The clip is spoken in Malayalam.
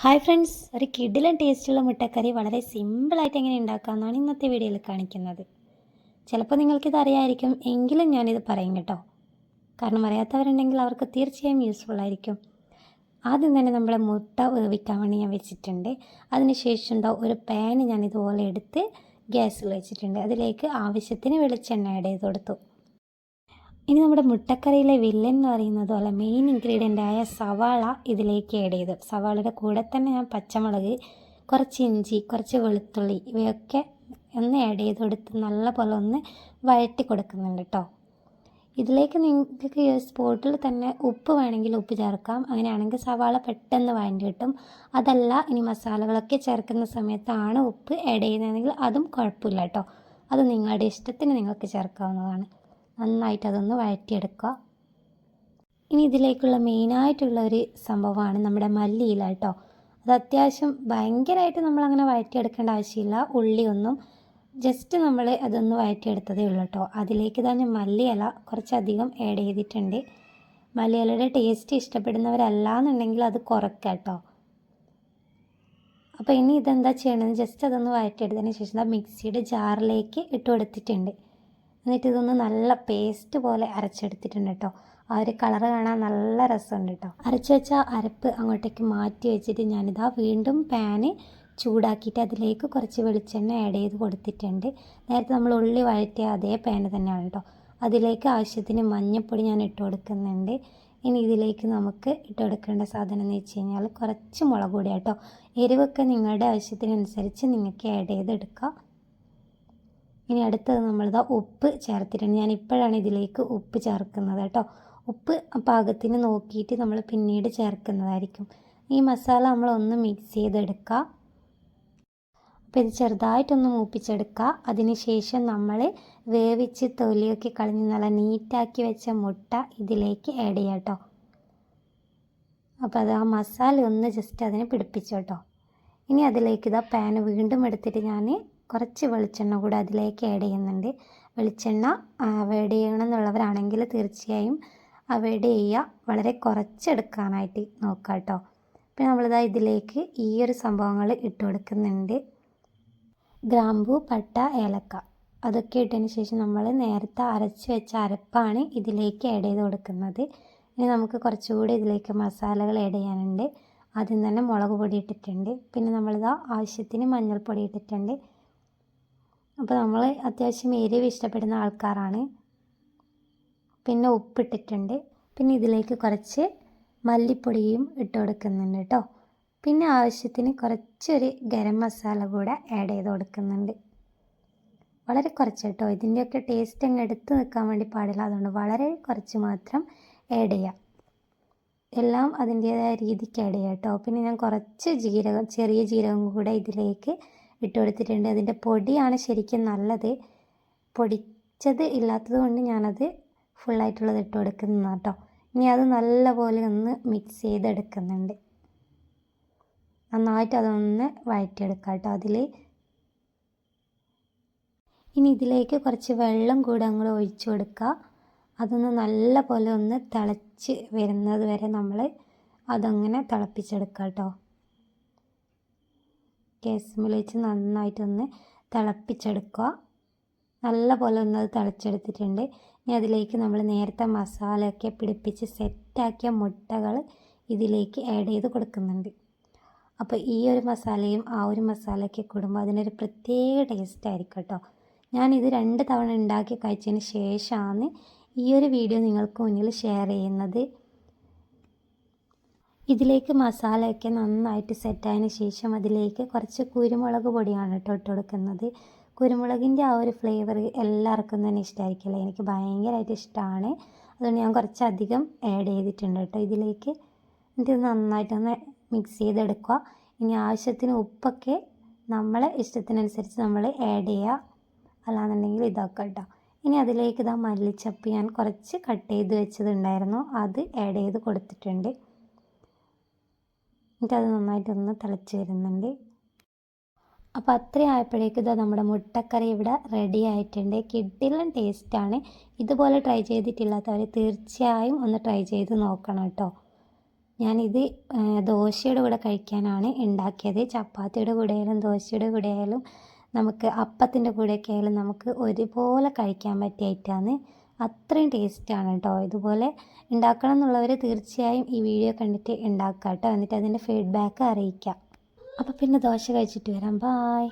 ഹായ് ഫ്രണ്ട്സ് ഒരു കിഡിലും ടേസ്റ്റുള്ള മുട്ടക്കറി വളരെ സിമ്പിളായിട്ട് എങ്ങനെ ഉണ്ടാക്കാമെന്നാണ് ഇന്നത്തെ വീഡിയോയിൽ കാണിക്കുന്നത്. ചിലപ്പോൾ നിങ്ങൾക്കിത് അറിയായിരിക്കും എങ്കിലും ഞാനിത് പറയും കേട്ടോ. കാരണം അറിയാത്തവരുണ്ടെങ്കിൽ അവർക്ക് തീർച്ചയായും യൂസ്ഫുൾ ആയിരിക്കും. ആദ്യം തന്നെ നമ്മൾ മുട്ട വേവിക്കാൻ വേണ്ടി ഞാൻ വെച്ചിട്ടുണ്ട്. അതിനുശേഷം ഉണ്ടോ ഒരു പാന് ഞാൻ ഇതുപോലെ എടുത്ത് ഗ്യാസിൽ വെച്ചിട്ടുണ്ട്. അതിലേക്ക് ആവശ്യത്തിന് വെളിച്ചെണ്ണ ആഡ് ചെയ്ത് കൊടുത്തു. ഇനി നമ്മുടെ മുട്ടക്കറിയിലെ വില്ലൻ എന്ന് പറയുന്നത് അല്ല മെയിൻ ഇൻഗ്രീഡിയന്റ് ആയ സവാള ഇതിലേക്ക് ആഡ് ചെയ്തു. സവാളയുടെ കൂടെ തന്നെ ഞാൻ പച്ചമുളക് കുറച്ച് ഇഞ്ചി കുറച്ച് വെളുത്തുള്ളി ഇവയൊക്കെ ഒന്ന് ആഡ് ചെയ്ത് കൊടുത്ത് നല്ലപോലെ ഒന്ന് വഴറ്റി കൊടുക്കുന്നുണ്ട് കേട്ടോ ഇതിലേക്ക് നിങ്ങൾക്ക് സ്പോട്ടിൽ തന്നെ ഉപ്പ് വേണമെങ്കിൽ ഉപ്പ് ചേർക്കാം. അങ്ങനെയാണെങ്കിൽ സവാള പെട്ടെന്ന് വഴണ്ടി കിട്ടും. അതല്ല ഇനി മസാലകളൊക്കെ ചേർക്കുന്ന സമയത്താണ് ഉപ്പ് ആഡ് ചെയ്യുന്നതെങ്കിൽ അതും കുഴപ്പമില്ല കേട്ടോ അത് നിങ്ങളുടെ ഇഷ്ടത്തിന് നിങ്ങൾക്ക് ചേർക്കാവുന്നതാണ്. നന്നായിട്ട് അതൊന്ന് വഴറ്റിയെടുക്കുക. ഇനി ഇതിലേക്കുള്ള മെയിനായിട്ടുള്ള ഒരു സംഭവമാണ് നമ്മുടെ മല്ലിയില കേട്ടോ. അത് അത്യാവശ്യം ഭയങ്കരമായിട്ട് നമ്മളങ്ങനെ വഴറ്റിയെടുക്കേണ്ട ആവശ്യമില്ല. ഉള്ളിയൊന്നും ജസ്റ്റ് നമ്മൾ അതൊന്ന് വഴറ്റിയെടുത്തതേ ഉള്ളൂ കേട്ടോ. അതിലേക്ക് തന്നെ മല്ലിയില കുറച്ചധികം ആഡ് ചെയ്തിട്ടുണ്ട്. മല്ലിയിലയുടെ ടേസ്റ്റ് ഇഷ്ടപ്പെടുന്നവരല്ല എന്നുണ്ടെങ്കിൽ അത് കുറയ്ക്കുക കേട്ടോ. അപ്പോൾ ഇനി ഇതെന്താ ചെയ്യണമെന്ന് ജസ്റ്റ് അതൊന്ന് വഴറ്റിയെടുത്തതിന് ശേഷം മിക്സിയുടെ ജാറിലേക്ക് ഇട്ട് കൊടുത്തിട്ടുണ്ട്. എന്നിട്ട് ഇതൊന്ന് നല്ല പേസ്റ്റ് പോലെ അരച്ചെടുത്തിട്ടുണ്ട് കേട്ടോ ആ ഒരു കളറ് കാണാൻ നല്ല രസമുണ്ട് കേട്ടോ അരച്ച് വെച്ച അരപ്പ് അങ്ങോട്ടേക്ക് മാറ്റി വെച്ചിട്ട് ഞാനിതാ വീണ്ടും പാന് ചൂടാക്കിയിട്ട് അതിലേക്ക് കുറച്ച് വെളിച്ചെണ്ണ ആഡ് ചെയ്ത് കൊടുത്തിട്ടുണ്ട്. നേരത്തെ നമ്മൾ ഉള്ളി വഴറ്റിയ അതേ പാന് തന്നെയാണ് കേട്ടോ അതിലേക്ക് ആവശ്യത്തിന് മഞ്ഞൾപ്പൊടി ഞാൻ ഇട്ട് കൊടുക്കുന്നുണ്ട്. ഇനി ഇതിലേക്ക് നമുക്ക് ഇട്ട് കൊടുക്കേണ്ട സാധനം എന്ന് വെച്ച് കഴിഞ്ഞാൽ കുറച്ച് മുളക് കൂടിയാട്ടോ എരിവൊക്കെ നിങ്ങളുടെ ആവശ്യത്തിനനുസരിച്ച് നിങ്ങൾക്ക് ആഡ് ചെയ്തെടുക്കാം. ഇനി അടുത്തത് നമ്മളിതാ ഉപ്പ് ചേർത്തിട്ടുണ്ട്. ഞാൻ ഇപ്പോഴാണ് ഇതിലേക്ക് ഉപ്പ് ചേർക്കുന്നത് കേട്ടോ. ഉപ്പ് പാകത്തിന് നോക്കിയിട്ട് നമ്മൾ പിന്നീട് ചേർക്കുന്നതായിരിക്കും. ഈ മസാല നമ്മളൊന്ന് മിക്സ് ചെയ്തെടുക്കുക അപ്പോൾ ഇത് ചെറുതായിട്ടൊന്ന് മൂപ്പിച്ചെടുക്കുക അതിനുശേഷം നമ്മൾ വേവിച്ച് തൊലിയൊക്കെ കളഞ്ഞ് നല്ല നീറ്റാക്കി വെച്ച മുട്ട ഇതിലേക്ക് ആഡ് ചെയ്യാം കേട്ടോ. അപ്പോൾ അത് ആ മസാല ഒന്ന് ജസ്റ്റ് അതിനെ പിടിപ്പിച്ചു കേട്ടോ. ഇനി അതിലേക്ക് ഇതാ പാൻ വീണ്ടും എടുത്തിട്ട് ഞാൻ കുറച്ച് വെളിച്ചെണ്ണ കൂടെ അതിലേക്ക് ആഡ് ചെയ്യുന്നുണ്ട്. വെളിച്ചെണ്ണ അവോയ്ഡ് ചെയ്യണം എന്നുള്ളവരാണെങ്കിൽ തീർച്ചയായും അവോയ്ഡ് ചെയ്യുക. വളരെ കുറച്ചെടുക്കാനായിട്ട് നോക്കുക കേട്ടോ. പിന്നെ നമ്മളിതാ ഇതിലേക്ക് ഈ ഒരു സംഭവങ്ങൾ ഇട്ട് കൊടുക്കുന്നുണ്ട്. ഗ്രാമ്പു പട്ട ഏലക്ക. അതൊക്കെ ഇട്ടതിന് ശേഷം നമ്മൾ നേരത്തെ അരച്ച് വെച്ച അരപ്പാണ് ഇതിലേക്ക് ആഡ് ചെയ്ത് കൊടുക്കുന്നത്. ഇനി നമുക്ക് കുറച്ചുകൂടി ഇതിലേക്ക് മസാലകൾ ആഡ് ചെയ്യാനുണ്ട്. ആദ്യം തന്നെ മുളക് പൊടി ഇട്ടിട്ടുണ്ട്. പിന്നെ നമ്മളിതാ ആവശ്യത്തിന് മഞ്ഞൾപ്പൊടി ഇട്ടിട്ടുണ്ട്. അപ്പോൾ നമ്മൾ അത്യാവശ്യം എരിവ് ഇഷ്ടപ്പെടുന്ന ആൾക്കാരാണ്. പിന്നെ ഉപ്പിട്ടിട്ടുണ്ട്. പിന്നെ ഇതിലേക്ക് കുറച്ച് മല്ലിപ്പൊടിയും ഇട്ട് കൊടുക്കുന്നുണ്ട് കേട്ടോ പിന്നെ ആവശ്യത്തിന് കുറച്ചൊരു ഗരം മസാല കൂടെ ആഡ് ചെയ്ത് കൊടുക്കുന്നുണ്ട്. വളരെ കുറച്ച് കേട്ടോ ഇതിന്റെയൊക്കെ ടേസ്റ്റ് അങ്ങ് എടുത്ത് നിൽക്കാൻ വേണ്ടി പാടില്ല. അതുകൊണ്ട് വളരെ കുറച്ച് മാത്രം ആഡ് ചെയ്യാം. എല്ലാം അതിന്റേതായ രീതിക്ക് ആഡ് ചെയ്യാം കേട്ടോ പിന്നെ ഞാൻ കുറച്ച് ജീരകം ചെറിയ ജീരകം കൂടെ ഇതിലേക്ക് ഇട്ട് കൊടുത്തിട്ടുണ്ട് അതിന്റെ പൊടിയാണ് ശരിക്കും നല്ലത്. പൊടിച്ചത് ഇല്ലാത്തത് കൊണ്ട് ഞാനത് ഫുള്ളായിട്ടുള്ളത് ഇട്ട് കൊടുക്കുന്ന കേട്ടോ ഇനി അത് നല്ലപോലെ ഒന്ന് മിക്സ് ചെയ്തെടുക്കുന്നുണ്ട്. നന്നായിട്ട് അതൊന്ന് വഴറ്റിയെടുക്കാം കേട്ടോ അതിൽ ഇനി ഇതിലേക്ക് കുറച്ച് വെള്ളം കൂടെ അങ്ങോട്ട് ഒഴിച്ചു കൊടുക്കുക. അതൊന്ന് നല്ല പോലെ ഒന്ന് തിളച്ച് വരുന്നത് വരെ നമ്മൾ അതങ്ങനെ തിളപ്പിച്ചെടുക്കുക കേട്ടോ ഗ്യാസിൽ വെച്ച് നന്നായിട്ടൊന്ന് തിളപ്പിച്ചെടുക്കുക. നല്ല പോലെ ഒന്ന് അത് തിളച്ചെടുത്തിട്ടുണ്ട്. ഇനി അതിലേക്ക് നമ്മൾ നേരത്തെ മസാലയൊക്കെ പിടിപ്പിച്ച് സെറ്റാക്കിയ മുട്ടകൾ ഇതിലേക്ക് ആഡ് ചെയ്ത് കൊടുക്കുന്നുണ്ട്. അപ്പോൾ ഈ ഒരു മസാലയും ആ ഒരു മസാലയൊക്കെ കൂടുമ്പോൾ അതിനൊരു പ്രത്യേക ടേസ്റ്റ് ആയിരിക്കും കേട്ടോ. ഞാനിത് രണ്ട് തവണ ഉണ്ടാക്കി കഴിച്ചതിന് ശേഷമാണ് ഈ ഒരു വീഡിയോ നിങ്ങൾക്ക് മുന്നിൽ ഷെയർ ചെയ്യുന്നത്. ഇതിലേക്ക് മസാലയൊക്കെ നന്നായിട്ട് സെറ്റായതിന് ശേഷം അതിലേക്ക് കുറച്ച് കുരുമുളക് പൊടിയാണ് കേട്ടോ ഇട്ട് കൊടുക്കുന്നത്. കുരുമുളകിന്റെ ആ ഒരു ഫ്ലേവർ എല്ലാവർക്കും തന്നെ ഇഷ്ടമായിരിക്കില്ല എനിക്ക് ഭയങ്കരമായിട്ട് ഇഷ്ടമാണ്. അതുകൊണ്ട് ഞാൻ കുറച്ചധികം ആഡ് ചെയ്തിട്ടുണ്ട് കേട്ടോ ഇതിലേക്ക്. എന്നിട്ട് നന്നായിട്ടൊന്ന് മിക്സ് ചെയ്തെടുക്കുക. ഇനി ആവശ്യത്തിന് ഉപ്പൊക്കെ നമ്മളെ ഇഷ്ടത്തിനനുസരിച്ച് നമ്മൾ ആഡ് ചെയ്യുക. അല്ലാന്നുണ്ടെങ്കിൽ ഇതൊക്കെ കേട്ടോ. ഇനി അതിലേക്ക് ഇതാ മല്ലിച്ചപ്പ് ഞാൻ കുറച്ച് കട്ട് ചെയ്ത് വെച്ചതുണ്ടായിരുന്നു. അത് ആഡ് ചെയ്ത് കൊടുത്തിട്ടുണ്ട്. എന്നിട്ട് അത് നന്നായിട്ടൊന്ന് തിളച്ച് വരുന്നുണ്ട്. അപ്പോൾ അത്രയും ആയപ്പോഴേക്കും ഇതാ നമ്മുടെ മുട്ടക്കറി ഇവിടെ റെഡി ആയിട്ടുണ്ട്. കിഡിലും ടേസ്റ്റാണ് ഇതുപോലെ ട്രൈ ചെയ്തിട്ടില്ലാത്തവർ തീർച്ചയായും ഒന്ന് ട്രൈ ചെയ്ത് നോക്കണം കേട്ടോ. ഞാനിത് ദോശയുടെ കൂടെ കഴിക്കാനാണ് ഉണ്ടാക്കിയത്. ചപ്പാത്തിയുടെ കൂടെ ആയാലും ദോശയുടെ കൂടെ ആയാലും നമുക്ക് അപ്പത്തിന്റെ കൂടെയൊക്കെ ആയാലും നമുക്ക് ഒരുപോലെ കഴിക്കാൻ പറ്റിയ ഐറ്റമാണ് അത്രയും ടേസ്റ്റാണ് കേട്ടോ. ഇതുപോലെ ഉണ്ടാക്കണം എന്നുള്ളവർ തീർച്ചയായും ഈ വീഡിയോ കണ്ടിട്ട് ഉണ്ടാക്കാം കേട്ടോ. എന്നിട്ട് അതിന്റെ ഫീഡ്ബാക്ക് അറിയിക്കാം അപ്പോൾ പിന്നെ ദോശ കഴിച്ചിട്ട് വരാം. ബായ്